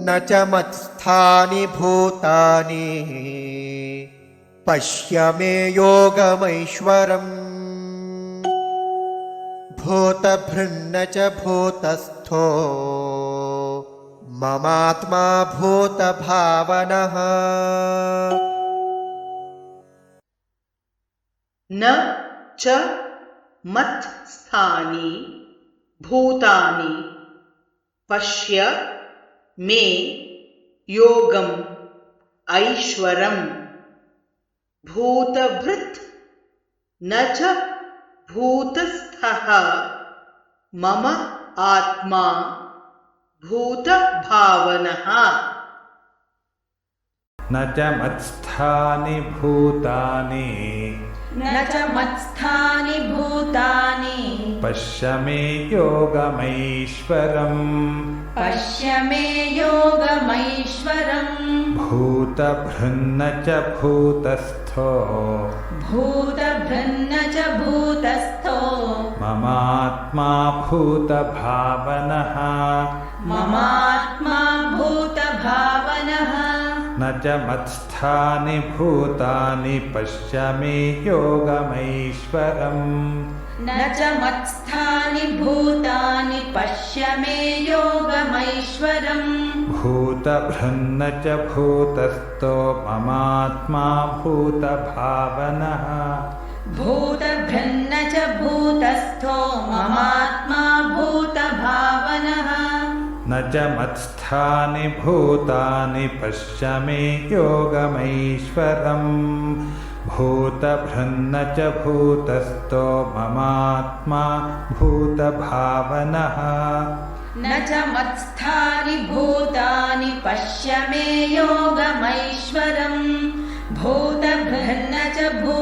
न च मत्स्थानि भूतानि। पश्य मे योगमैश्वरम्। भूतभृन्न च भूतस्थो। ममात्मा भूतभावनः। न च मत् स्थानि भूतानि। पश्य मे योगम् ऐश्वरम्। भूतभृत् न च भूतस्थः। मम आत्मा भूतभावनः। न च मत्स्थानि भूतानि। न च मत्स्थानि भूतानि। पश्य मे योगमैश्वरम्। पश्य मे योगमैश्वरम्। भूतभृन्न च भूतस्थो। भूतभृन्न च भूतस्थो। ममात्मा भूतभावनः। ममात्मा न च मत्स्थानि भूतानि पश्य मे योगमैश्वरम्। न च मत्स्थानि भूतानि पश्य मे योगमैश्वरम्। भूतभृन्न च भूतस्थो ममात्मा भूतभावनः। भूतभृन्न च भूतस्थो ममात्मा च मत्स्थानि भूतानि पश्य मे योगमैश्वरम्। भूतभृन्न च भूतस्थो ममात्मा भूतभावनः। न च मत्स्थानि भूतानि पश्य मे योगमैश्वरम्। भूतभृन्न च भू